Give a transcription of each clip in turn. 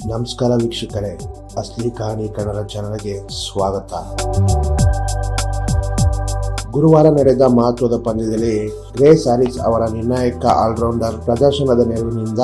ನಮಸ್ಕಾರ ವೀಕ್ಷಕರೇ ಅಸ್ಲಿ ಕಹಾನಿ ಕನ್ನಡ ಚಾನಲ್ಗೆ ಸ್ವಾಗತ. ಗುರುವಾರ ನಡೆದ ಮಹತ್ವದ ಪಂದ್ಯದಲ್ಲಿ ಗ್ರೇ ಸ್ಯಾರಿಸ್ ಅವರ ನಿರ್ಣಾಯಕ ಆಲ್ರೌಂಡರ್ ಪ್ರದರ್ಶನದ ನೆರವಿನಿಂದ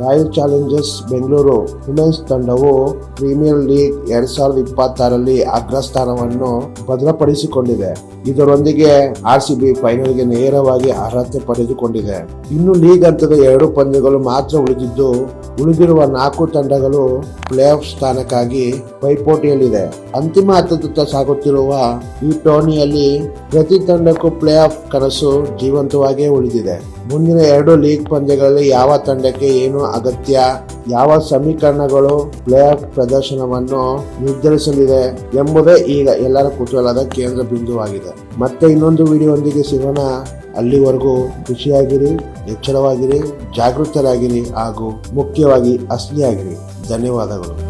ರಾಯಲ್ ಚಾಲೆಂಜರ್ಸ್ ಬೆಂಗಳೂರು ವುಮೆನ್ಸ್ ತಂಡವು ಪ್ರೀಮಿಯರ್ ಲೀಗ್ ಎರಡ್ ಸಾವಿರದ ಇಪ್ಪತ್ತಾರಲ್ಲಿ ಅಗ್ರಸ್ಥಾನವನ್ನು ಭದ್ರಪಡಿಸಿಕೊಂಡಿದೆ. ಇದರೊಂದಿಗೆ ಆರ್ ಸಿ ಬಿ ಫೈನಲ್ಗೆ ನೇರವಾಗಿ ಅರ್ಹತೆ ಪಡೆದುಕೊಂಡಿದೆ. ಇನ್ನು ಲೀಗ್ ಹಂತದ ಎರಡು ಪಂದ್ಯಗಳು ಮಾತ್ರ ಉಳಿದಿದ್ದು, ಉಳಿದಿರುವ ನಾಲ್ಕು ತಂಡಗಳು ಪ್ಲೇ ಆಫ್ ಸ್ಥಾನಕ್ಕಾಗಿ ಪೈಪೋಟಿಯಲ್ಲಿದೆ. ಅಂತಿಮ ಹಂತದತ್ತ ಸಾಗುತ್ತಿರುವ ಈ ಟೂರ್ನಿಯಲ್ಲಿ ಪ್ರತಿ ತಂಡಕ್ಕೂ ಪ್ಲೇ ಆಫ್ ಕನಸು ಜೀವಂತವಾಗಿಯೇ ಉಳಿದಿದೆ. ಮುಂದಿನ ಎರಡು ಲೀಗ್ ಪಂದ್ಯಗಳಲ್ಲಿ ಯಾವ ತಂಡಕ್ಕೆ ಏನು ಅಗತ್ಯ, ಯಾವ ಸಮೀಕರಣಗಳು ಪ್ಲೇ ಆಫ್ ಪ್ರದರ್ಶನವನ್ನು ನಿರ್ಧರಿಸಲಿದೆ ಎಂಬುದೇ ಈಗ ಎಲ್ಲರ ಕುತೂಹಲದ ಕೇಂದ್ರ ಬಿಂದುವಾಗಿದೆ. ಮತ್ತೆ ಇನ್ನೊಂದು ವಿಡಿಯೋದೊಂದಿಗೆ ಸಿಗೋಣ. ಅಲ್ಲಿವರೆಗೂ ಖುಷಿಯಾಗಿರಿ, ಎಚ್ಚರವಾಗಿರಿ, ಜಾಗೃತರಾಗಿರಿ ಹಾಗೂ ಮುಖ್ಯವಾಗಿ ಅಸ್ಲಿಯಾಗಿರಿ. ಧನ್ಯವಾದಗಳು.